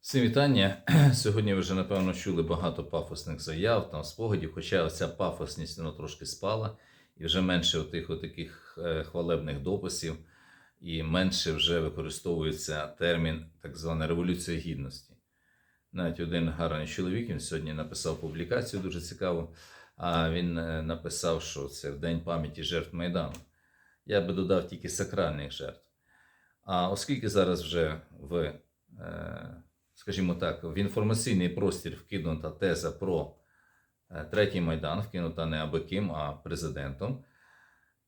Всім вітання. Сьогодні ви вже, напевно, чули багато пафосних заяв, там спогадів, хоча оця пафосність вона трошки спала, і вже менше тих таких хвалебних дописів, і менше вже використовується термін так звана революція гідності. Навіть один гарний чоловік він сьогодні написав публікацію дуже цікаву. А він е, написав, що це в День пам'яті жертв Майдану. Я би додав тільки сакральних жертв. А оскільки зараз вже в е, скажімо так, в інформаційний простір вкинута теза про е, третій майдан, вкинута не аби ким, а президентом,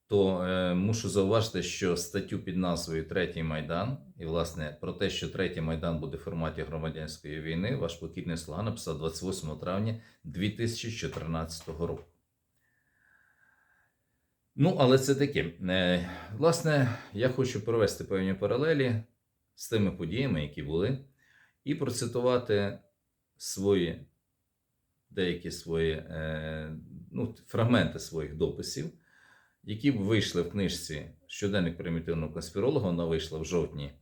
то е, мушу зауважити, що статтю під назвою Третій майдан, і власне про те, що третій майдан буде в форматі громадянської війни, ваш покірний слуга написав 28 травня 2014 року. Ну, але це таке. Е, Власне, я хочу провести певні паралелі з тими подіями, які були і процитувати свої деякі свої е, ну, фрагменти своїх дописів, які вийшли в книжці Щоденник примітивного конспіролога. Вона вийшла в жовтні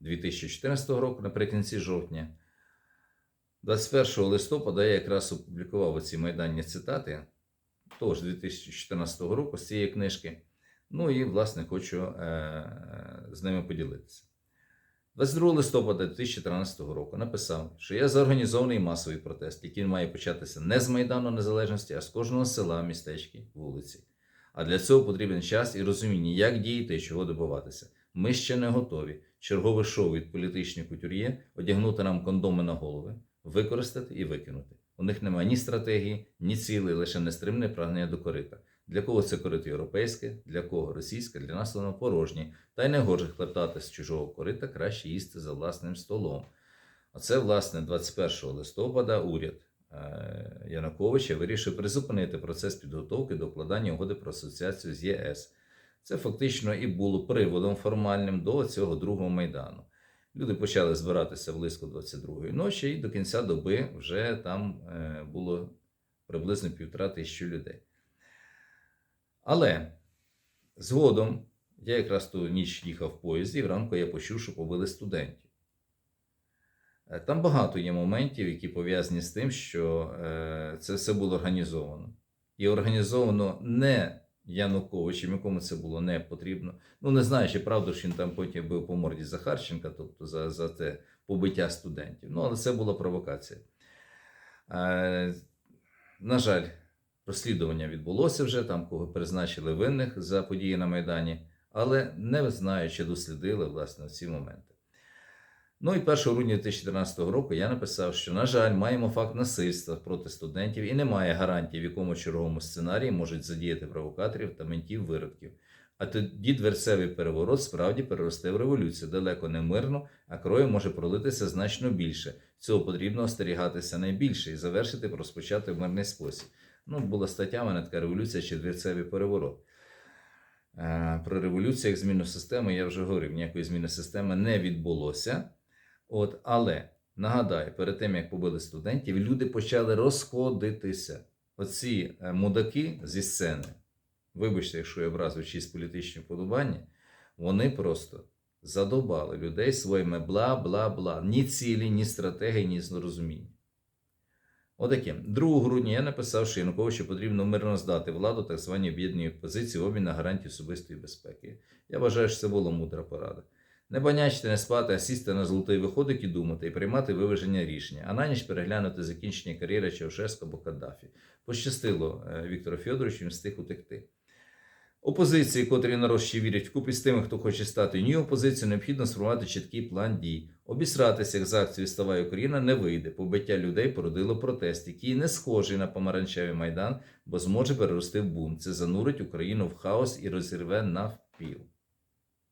2014 року, наприкінці жовтня. 21 листопада я якраз опублікував оці майданні цитати того ж 2014 року з цієї книжки. Ну і, власне, хочу е, з ними поділитися. 22 листопада 2013 року написав, що є зорганізований масовий протест, який має початися не з Майдану Незалежності, а з кожного села, містечки, вулиці. А для цього потрібен час і розуміння, як діяти і чого добиватися. Ми ще не готові. Чергове шоу від політичних кутюр'є одягнути нам кондоми на голови, використати і викинути. У них немає ні стратегії, ні цілей, лише нестримне прагнення до корита. Для кого це корито європейське, для кого російське, для нас воно порожнє. Та й не гоже хлептати з чужого корита, краще їсти за власним столом. Оце, власне, 21 листопада уряд е, Януковича вирішив призупинити процес підготовки до укладання угоди про асоціацію з ЄС. Це фактично і було приводом формальним до цього другого майдану. Люди почали збиратися близько 22-ї ночі, і до кінця доби вже там е, було приблизно півтора тисячі людей. Але згодом я якраз ту ніч їхав в поїзді, і вранку я почув, що побили студентів. Е, Там багато є моментів, які пов'язані з тим, що е, це все було організовано. І організовано не Януковичем, якому це було не потрібно. Ну, не знаю, чи правда, що він там потім бив по морді Захарченка, тобто за, за те побиття студентів. Ну, але це була провокація. Е, на жаль, розслідування відбулося вже, там кого призначили винних за події на Майдані, але не знаю, чи дослідили власне ці моменти. Ну і 1 грудня 2014 року я написав, що, на жаль, маємо факт насильства проти студентів і немає гарантій, в якому черговому сценарії можуть задіяти провокаторів та ментів виродків. А тоді дверцевий переворот справді переросте в революцію далеко не мирно, а крові може пролитися значно більше. Цього потрібно остерігатися найбільше і завершити розпочати в мирний спосіб. Ну, була стаття, в мене така революція чи дверцевий переворот. Е, Про революцію як зміну системи я вже говорив, ніякої зміни системи не відбулося. От, але нагадаю, перед тим як побили студентів, люди почали розходитися. Оці е, мудаки зі сцени, вибачте, якщо я образив чиїсь політичні вподобання, вони просто задобали людей своїми бла-бла-бла. Ні цілі, ні стратегії, ні зрозуміння. Отаке. 2 грудня я написав, що Януковичу потрібно мирно здати владу так званій об'єднаній опозиції в обмін на гарантії особистої безпеки. Я вважаю, що це була мудра порада. Не банячити, не спати, а сісти на золотий виходик і думати, і приймати виваження рішення, а на ніч переглянути закінчення кар'єри Чаушеско або Каддафі. Пощастило е, Віктору Федоровичу, він встиг утекти. Опозиції, котрі народ ще вірять вкупі з тими, хто хоче стати ні опозицією, необхідно сформувати чіткий план дій. Обісратися, як з акцією «Ставай Україна не вийде. Побиття людей породило протест, який не схожий на помаранчевий майдан, бо зможе перерости в бум. Це занурить Україну в хаос і розірве навпіл.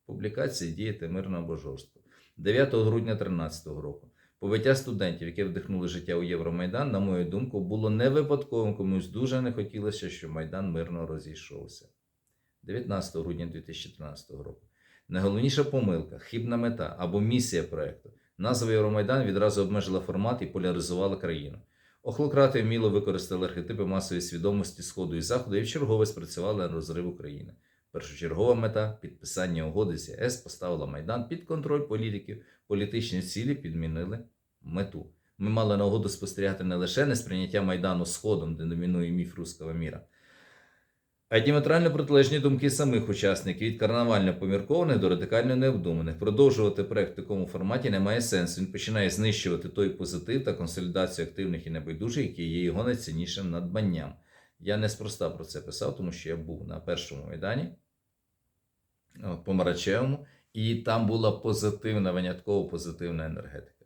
Публікації діяти мирно або жорстко. 9 грудня 2013 року. Побиття студентів, які вдихнули життя у Євромайдан, на мою думку, було не випадковим, комусь дуже не хотілося, щоб Майдан мирно розійшовся. 19 грудня 2013 року. Найголовніша помилка, хибна мета або місія проекту. Назва Євромайдан відразу обмежила формат і поляризувала країну. Охлократи вміло використали архетипи масової свідомості Сходу і Заходу і вчергове спрацювали на розрив України. Першочергова мета підписання угоди з ЄС поставила Майдан під контроль політиків, політичні цілі підмінили мету. Ми мали нагоду спостерігати не лише несприйняття Майдану Сходом, де домінує міф руского міра, а діаметрально протилежні думки самих учасників від карнавально поміркованих до радикально необдуманих. Продовжувати проект в такому форматі немає сенсу. Він починає знищувати той позитив та консолідацію активних і небайдужих, які є його найціннішим надбанням. Я неспроста про це писав, тому що я був на першому майдані о, помарачевому, і там була позитивна, винятково позитивна енергетика.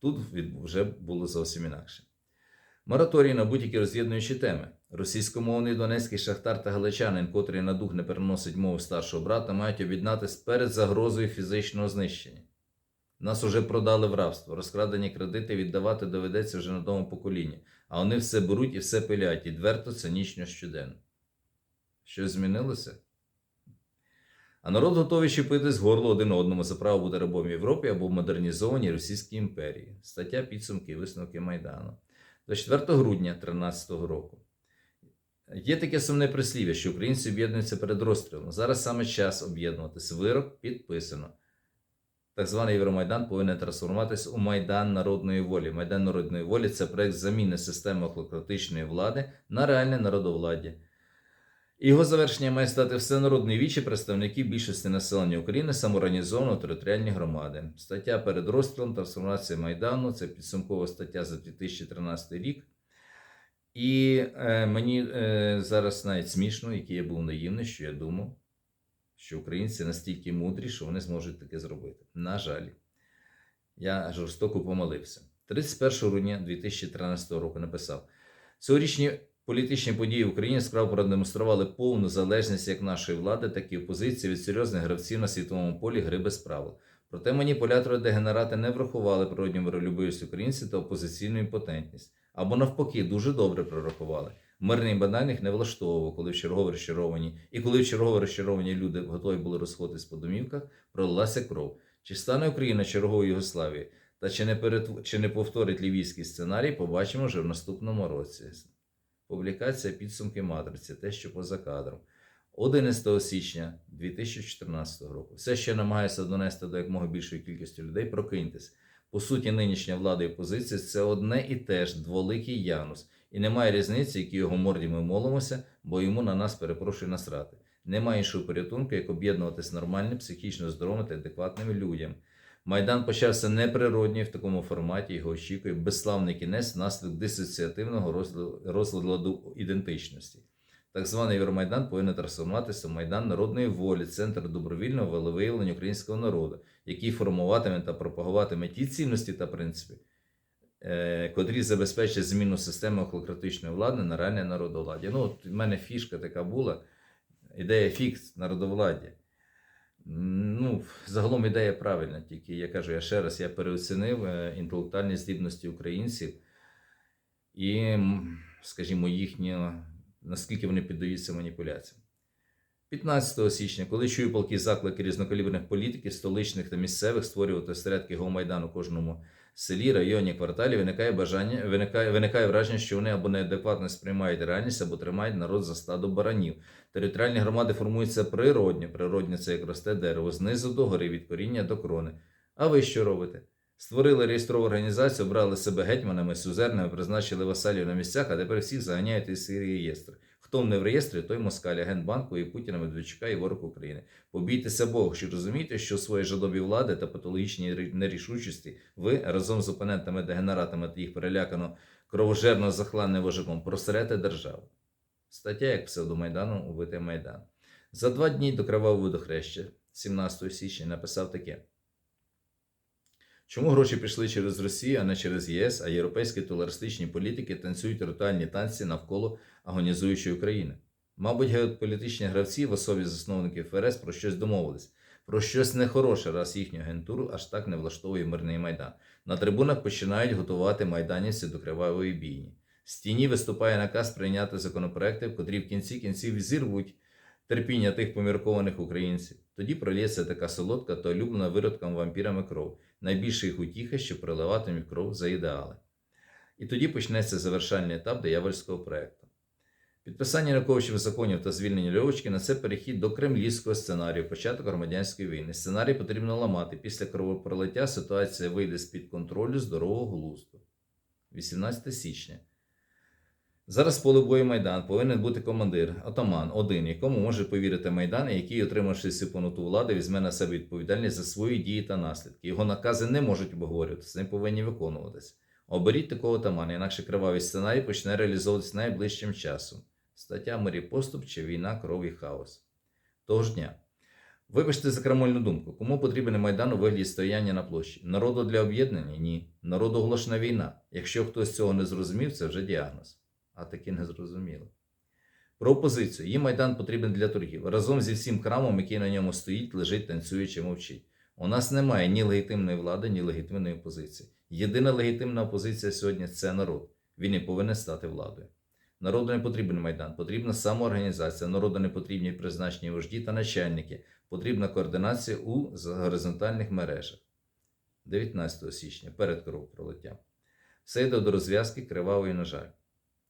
Тут вже було зовсім інакше. Мораторій на будь-які роз'єднуючі теми. Російськомовний донецький шахтар та галичанин, котрий на дух не переносить мову старшого брата, мають об'єднатись перед загрозою фізичного знищення. Нас уже продали в рабство, розкрадені кредити віддавати доведеться вже новому поколінні, а вони все беруть і все пилять, і дверто цинічно щоденно. Щось змінилося? А народ готовий щепити з горла один одному за право бути рабом Європі або модернізованій Російській імперії. Стаття підсумки висновки Майдану. 24 грудня 2013 року. Є таке сумне прислів'я, що українці об'єднуються перед розстрілом. Зараз саме час об'єднуватись. Вирок підписано. Так званий Євромайдан повинен трансформуватися у Майдан народної волі. Майдан народної волі це проект заміни системи охлократичної влади на реальне народовладдя. Його завершення має стати всенародний вічі представників більшості населення України самоорганізовано територіальні громади. Стаття перед розстрілом трансформація Майдану це підсумкова стаття за 2013 рік. І е, мені е, зараз навіть смішно, який я був наївний, що я думав, що українці настільки мудрі, що вони зможуть таке зробити. На жаль, я жорстоко помилився. 31 грудня 2013 року написав: цьогорічні політичні події в Україні справді продемонстрували повну залежність як нашої влади, так і опозиції від серйозних гравців на світовому полі гри без правил. Проте маніпулятори-дегенерати не врахували природню миролюбивість українців та опозиційну імпотентність. Або навпаки, дуже добре прорахували. Мирний банан їх не влаштовував, коли в чергово розчаровані, і коли в чергово розчаровані люди готові були розходитись по домівках, пролилася кров. Чи стане Україна черговою Югославією? Та чи не, перетв... чи не повторить лівійський сценарій, побачимо вже в наступному році. Публікація підсумки матриці, те, що поза кадром. 11 січня 2014 року. Все, я намагаюся донести до якомога більшої кількості людей, прокиньтесь. По суті, нинішня влада і опозиція це одне і те ж дволикий Янус. І немає різниці, які його морді ми молимося, бо йому на нас перепрошую насрати. Немає іншого порятунку, як об'єднуватись нормальним, психічно здоровими та адекватними людям. Майдан почався неприродньо в такому форматі, його очікує безславний кінець внаслідок дисоціативного розладу ідентичності. Так званий Євромайдан повинен трансформуватися в Майдан народної волі, центр добровільного волевиявлення українського народу, який формуватиме та пропагуватиме ті цінності та принципи, е, котрі забезпечать зміну системи охлократичної влади на реальне народовладдя. Ну, от в мене фішка така була, ідея фікс народовладдя. Ну, загалом ідея правильна, тільки я кажу, я ще раз я переоцінив е, інтелектуальні здібності українців і, скажімо, їхню, наскільки вони піддаються маніпуляціям. 15 січня, коли чую палки заклики різнокаліберних політиків, столичних та місцевих створювати осередки Гомайдану у кожному селі, районі, кварталі, виникає бажання, виникає, виникає враження, що вони або неадекватно сприймають реальність, або тримають народ за стадо баранів. Територіальні громади формуються природньо. Природньо це як росте дерево, знизу до гори, від коріння до крони. А ви що робите? Створили реєстрову організацію, обрали себе гетьманами, сюзернами, призначили васалів на місцях, а тепер всіх заганяють із свій реєстр. Хто не в реєстрі, той москаль, агент банку і Путіна, Медведчука і ворог України. Побійтеся Бога, що розумієте, що свої жадобі влади та патологічні нерішучості ви разом з опонентами-дегенератами та їх перелякано кровожерно захланним вожаком просерете державу. Стаття як псевдомайдану убити Майдан. За два дні до кровавого водохреща, 17 січня, написав таке. Чому гроші пішли через Росію, а не через ЄС, а європейські толеристичні політики танцюють ритуальні танці навколо агонізуючої України? Мабуть, геополітичні гравці в особі засновників ФРС про щось домовились, про щось нехороше, раз їхню агентуру аж так не влаштовує мирний майдан. На трибунах починають готувати майданівці до кривавої бійні. З тіні виступає наказ прийняти законопроекти, котрі в кінці кінців зірвуть терпіння тих поміркованих українців. Тоді пролється така солодка та улюблена виродкам вампірами кров. Найбільша їх утіха, що проливатимуть кров за ідеали. І тоді почнеться завершальний етап диявольського проекту. Підписання Януковичем законів та звільнення Льовочкіна – це перехід до кремлівського сценарію, початок громадянської війни. Сценарій потрібно ламати. Після кровопролиття ситуація вийде з-під контролю здорового глузду. 18 січня. Зараз поле бою Майдан повинен бути командир, отаман, один, якому може повірити Майдан, і який, отримавши цю понуту владу, візьме на себе відповідальність за свої дії та наслідки. Його накази не можуть обговорюватися, не повинні виконуватися. Оберіть такого отамана, інакше кривавий сценарій почне реалізовуватися найближчим часом. Стаття Мері Поступ чи війна, кров і хаос. Того ж дня. Вибачте за крамольну думку. Кому потрібен Майдан у вигляді стояння на площі? Народу для об'єднання? Ні. Народу оголошена війна. Якщо хтось цього не зрозумів, це вже діагноз. А таки не зрозуміло. Про опозицію. Їм Майдан потрібен для торгів. Разом зі всім храмом, який на ньому стоїть, лежить, танцює чи мовчить. У нас немає ні легітимної влади, ні легітимної опозиції. Єдина легітимна опозиція сьогодні це народ. Він і повинен стати владою. Народу не потрібен Майдан, потрібна самоорганізація, народу не потрібні призначені вожді та начальники, потрібна координація у горизонтальних мережах. 19 січня перед кровопролиттям. Все йде до розв'язки кривавої, на жаль.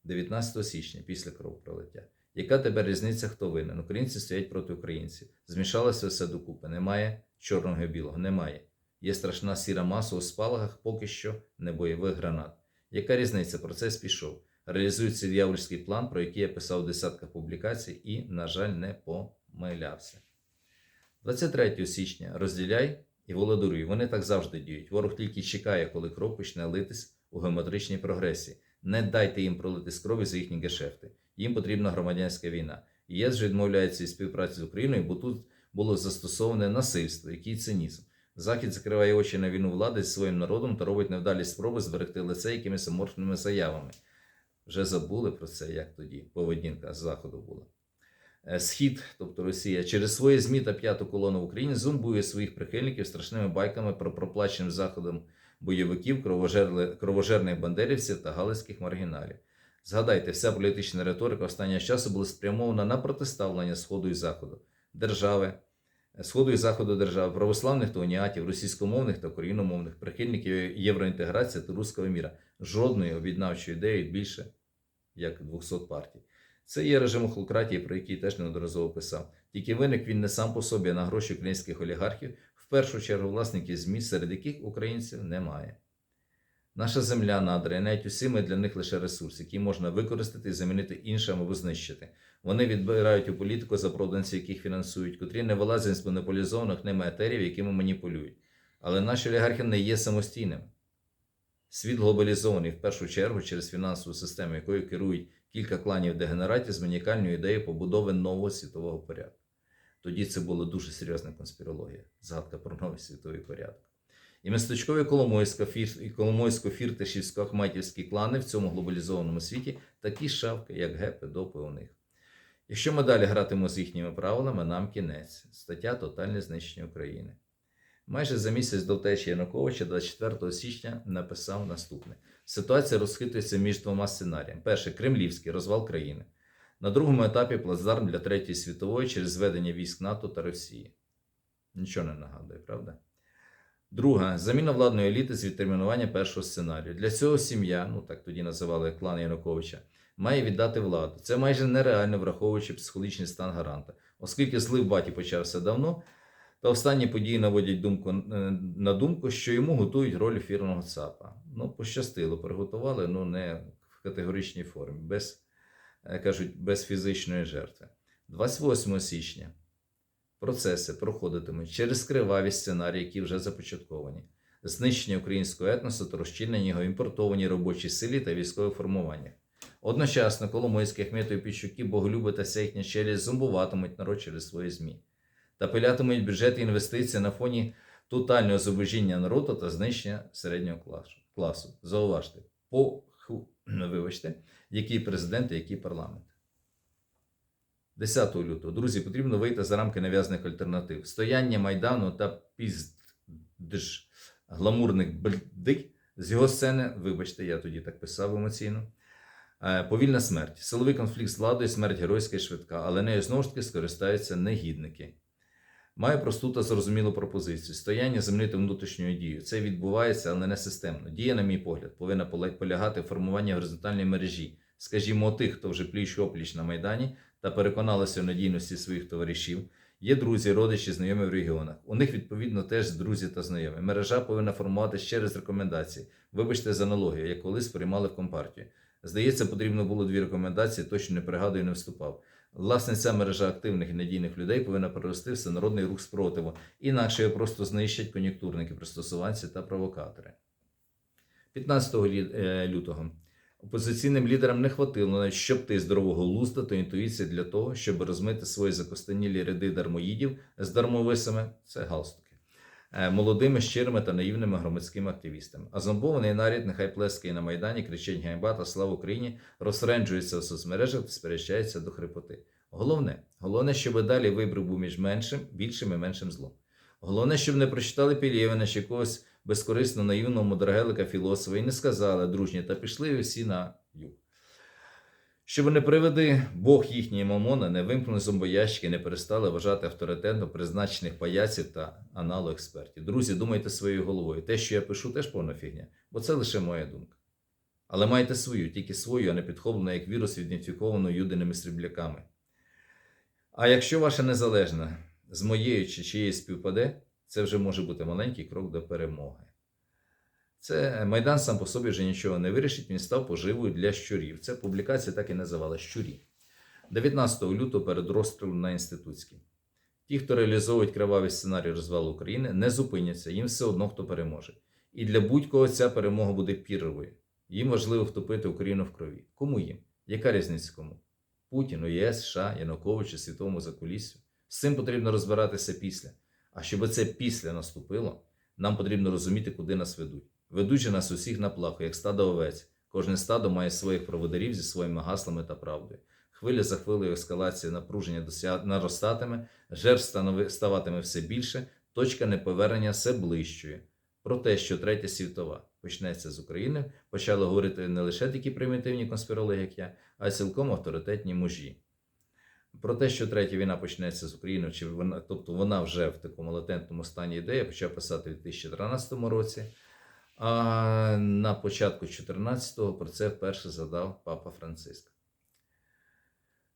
19 січня після кровопролиття. Яка тепер різниця, хто винен? Українці стоять проти українців. Змішалося все докупи. Немає чорного і білого, немає. Є страшна сіра маса у спалахах, поки що не бойових гранат. Яка різниця? Процес пішов. Реалізується дьявольський план, про який я писав в десятках публікацій і, на жаль, не помилявся. 23 січня розділяй і володаруй. Вони так завжди діють. Ворог тільки чекає, коли кров почне литись у геометричній прогресії. Не дайте їм пролити з крові за їхні гешефти. Їм потрібна громадянська війна. ЄС вже відмовляється від співпраці з Україною, бо тут було застосоване насильство, який цинізм. Захід закриває очі на війну влади зі своїм народом та робить невдалі спроби зберегти лице якимись аморфними заявами. Вже забули про це, як тоді поведінка з заходу була. Е, Схід, тобто Росія, через свої ЗМІ та п'яту колону в Україні зумбує своїх прихильників страшними байками про проплаченим заходом бойовиків, кровожерних бандерівців та галицьких маргіналів. Згадайте, вся політична риторика останнього часу була спрямована на протиставлення Сходу і Заходу, держави, Сходу і Заходу держави, православних та уніатів, російськомовних та україномовних, прихильників євроінтеграції та руського міра. Жодної об'єднавчої ідеї більше, як 200 партій. Це є режим охлократії, про який теж неодноразово писав. Тільки виник він не сам по собі, а на гроші українських олігархів, першу чергу власників ЗМІ, серед яких українців немає. Наша земля, надра, і навіть усі ми для них лише ресурс, який можна використати і замінити іншим або знищити. Вони відбирають у політику запроданців, яких фінансують, котрі не вилазять з монополізованих ними етерів, якими маніпулюють. Але наші олігархи не є самостійними. Світ глобалізований в першу чергу через фінансову систему, якою керують кілька кланів дегенератів з манікальною ідеєю побудови нового світового порядку. Тоді це була дуже серйозна конспірологія, згадка про новий світовий порядок. І містечкові Коломойська, і Коломойсько-Фірташівсько Ахметівські клани в цьому глобалізованому світі такі шавки, як гепи, допи у них. Якщо ми далі гратимо з їхніми правилами, нам кінець. Стаття Тотальне знищення України. Майже за місяць до втечі Януковича, 24 січня, написав наступне: ситуація розхитується між двома сценаріями: перший кремлівський розвал країни. На другому етапі плацдарм для Третьої світової через зведення військ НАТО та Росії. Нічого не нагадує, правда? Друга заміна владної еліти з відтермінування першого сценарію. Для цього сім'я, ну так тоді називали клан Януковича, має віддати владу. Це майже нереально враховуючи психологічний стан гаранта, оскільки злив баті почався давно, та останні події наводять думку, е, на думку, що йому готують роль ефірного ЦАПа. Ну, пощастило, приготували, ну не в категоричній формі, без, кажуть, без фізичної жертви. 28 січня процеси проходитимуть через криваві сценарії, які вже започатковані. Знищення українського етносу та розчинення його імпортованій робочій силі та військових формуваннях. Одночасно Коломойські, Ахметові, Піщуки, Боголюби та вся їхня челюсть зомбуватимуть народ через свої ЗМІ та пилятимуть бюджети інвестицій на фоні тотального зубожіння народу та знищення середнього класу. Зауважте, по вибачте, який президент і який парламент. 10 лютого. Друзі, потрібно вийти за рамки нав'язаних альтернатив. Стояння Майдану та піздж гламурних бдик з його сцени, вибачте, я тоді так писав емоційно. Е, Повільна смерть. Силовий конфлікт з владою, смерть геройська і швидка, але нею знову ж таки скористаються негідники. Маю просту та зрозумілу пропозицію. Стояння землі та внутрішньою дією. Це відбувається, але не системно. Дія, на мій погляд, повинна полягати в формуванні горизонтальної мережі скажімо, тих, хто вже пліч опліч на Майдані та переконалися в надійності своїх товаришів. Є друзі, родичі, знайомі в регіонах. У них, відповідно, теж друзі та знайомі. Мережа повинна формуватися через рекомендації. Вибачте за аналогію, як колись приймали в компартію. Здається, потрібно було дві рекомендації, точно не пригадую, не вступав. Власне, ця мережа активних і надійних людей повинна перерости всенародний рух спротиву, інакше його просто знищать кон'юнктурники, пристосуванці та провокатори. 15 е, лютого опозиційним лідерам не хватило навіть щопти здорового глузда та інтуїції для того, щоб розмити свої закостенілі ряди дармоїдів з дармовисами це галстуки, е, молодими, щирими та наївними громадськими активістами. А зомбований наряд нехай плескає на майдані, кричить ганьба та слава Україні, розренджується в соцмережах та сперечається до хрипоти. Головне, головне, щоб далі вибір був між меншим, більшим і меншим злом. Головне, щоб не прочитали Пілєвина чи якогось безкорисно наївного мудрагелика філософа і не сказали дружні, та пішли всі на юг. Щоб не приведи Бог їхньої мамона, не вимкнули зомбоящики, не перестали вважати авторитетом призначених паяців та аналоекспертів. Друзі, думайте своєю головою. Те, що я пишу, теж повна фігня, бо це лише моя думка. Але майте свою, тільки свою, а не підхоплену як вірус, ідентифіковану юдиними срібляками. А якщо ваша незалежна з моєю чи чиєю співпаде, це вже може бути маленький крок до перемоги. Це Майдан сам по собі вже нічого не вирішить, він став поживою для щурів. Це публікація так і називала щурі. 19 лютого перед розстрілом на інститутській. Ті, хто реалізовують кривавий сценарій розвалу України, не зупиняться, їм все одно хто переможе. І для будь-кого ця перемога буде пірровою. Їм важливо втопити Україну в крові. Кому їм? Яка різниця кому? Путіну, ЄС, США, Януковичу, світовому закуліссю. З цим потрібно розбиратися після. А щоб це після наступило, нам потрібно розуміти, куди нас ведуть. Ведуть же нас усіх на плаху, як стадо овець. Кожне стадо має своїх проводарів зі своїми гаслами та правдою. Хвиля за хвилею ескалації напруження наростатиме, жертв ставатиме все більше, точка неповернення все ближчою. Про те, що третя світова почнеться з України, почали говорити не лише такі примітивні конспірологи, як я, а й цілком авторитетні мужі. Про те, що третя війна почнеться з України, чи вона, тобто вона вже в такому латентному стані йде, я почав писати в 2013 році. А на початку 14-го про це вперше задав папа Франциск.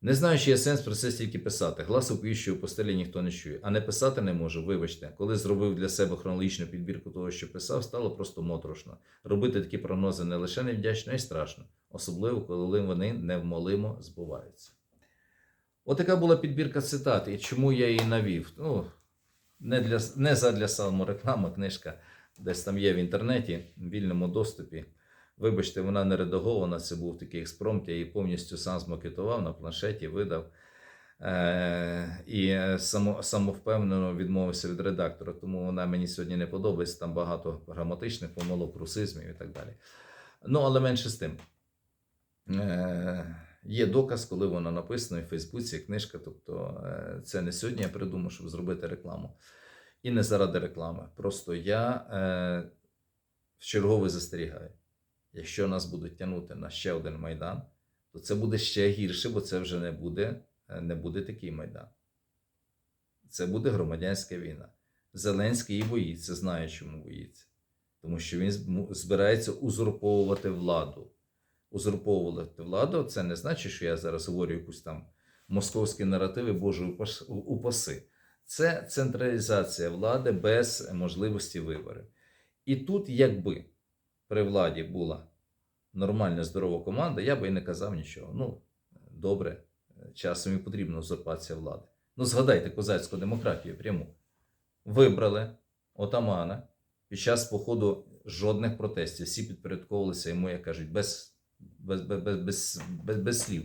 Не знаю, чи є сенс про це стільки писати. Глас опіщує у постелі ніхто не чує. А не писати не можу, вибачте. Коли зробив для себе хронологічну підбірку того, що писав, стало просто моторошно. Робити такі прогнози не лише невдячно, а й страшно, особливо коли вони невмолимо збуваються. Отака була підбірка цитат, і чому я її навів. Ну, не, для, не задля самореклами, книжка десь там є в інтернеті, в вільному доступі. Вибачте, вона не редагована, це був такий експромт, я її повністю сам змакетував на планшеті, видав. Е, і само, самовпевнено відмовився від редактора, тому вона мені сьогодні не подобається. Там багато граматичних помилок, русизмів і так далі. Ну, але менше з тим. Е, є доказ, коли вона написана і в Фейсбуці, книжка. Тобто, е, це не сьогодні я придумав, щоб зробити рекламу. І не заради реклами. Просто я е, в чергове застерігаю. Якщо нас будуть тягнути на ще один майдан, то це буде ще гірше, бо це вже не буде, е, не буде такий майдан. Це буде громадянська війна. Зеленський її боїться, знає, чому боїться. Тому що він збирається узурповувати владу. Узурповувати владу це не значить, що я зараз говорю якусь там московські наративи Божої упаси. Це централізація влади без можливості виборів. І тут, якби при владі була нормальна, здорова команда, я би і не казав нічого. Ну, добре, часом і потрібна узурпація влади. Ну, згадайте козацьку демократію пряму. Вибрали отамана під час походу жодних протестів. Всі підпорядковувалися йому, як кажуть, без, без, без, без, без, без, слів.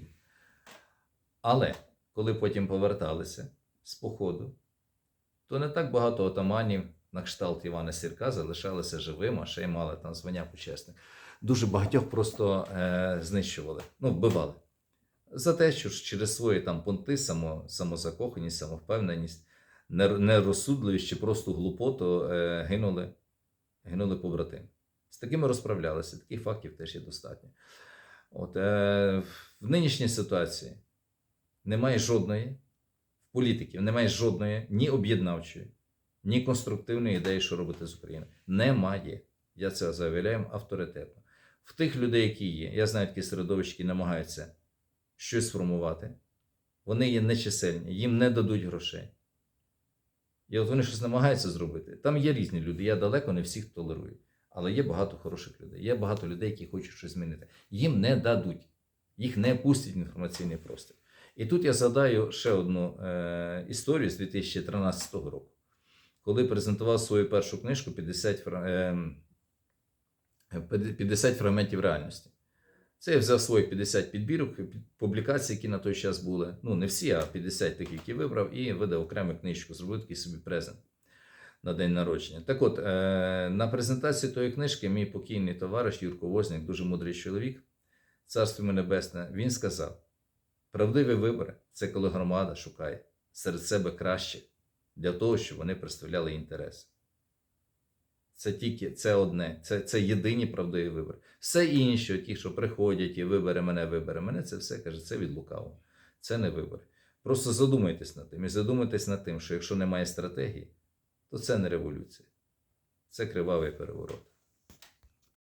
Але коли потім поверталися з походу, то не так багато отаманів на кшталт Івана Сірка залишалися живими, а ще й мали там звання почесних. Дуже багатьох просто е, знищували, ну, вбивали. За те, що через свої там понти, само, самозакоханість, самовпевненість, нер- нерозсудливість чи просто глупоту е, гинули, гинули побратими. З такими розправлялися, таких фактів теж є достатньо. От, е, в нинішній ситуації немає жодної в політиків, немає жодної ні об'єднавчої, ні конструктивної ідеї, що робити з Україною. Немає. Я це заявляю авторитетно. в тих людей, які є. Я знаю такі середовища, які намагаються щось сформувати. Вони є нечисельні, їм не дадуть грошей. І от вони щось намагаються зробити. Там є різні люди. Я далеко не всіх толерую. Але є багато хороших людей. Є багато людей, які хочуть щось змінити. Їм не дадуть, їх не пустять в інформаційний простір. І тут я згадаю ще одну е, історію з 2013 року, коли презентував свою першу книжку 50, фра- е, 50 фрагментів реальності. Це я взяв своїх 50 підбірок, під- публікацій, які на той час були. Ну, не всі, а 50 тих, які вибрав, і видав окрему книжку, зробив такий собі презент на день народження. Так от, е, на презентації тої книжки мій покійний товариш Юрко Возняк, дуже мудрий чоловік, царство йому небесне, він сказав: правдиві вибори це коли громада шукає серед себе краще для того, щоб вони представляли інтерес. Це тільки це одне, це, це єдині правдиві вибори. Все інше, ті, що приходять і вибере мене, вибере мене, це все каже, це від лукавого. Це не вибори. Просто задумайтесь над тим і задумайтесь над тим, що якщо немає стратегії, то це не революція, це кривавий переворот.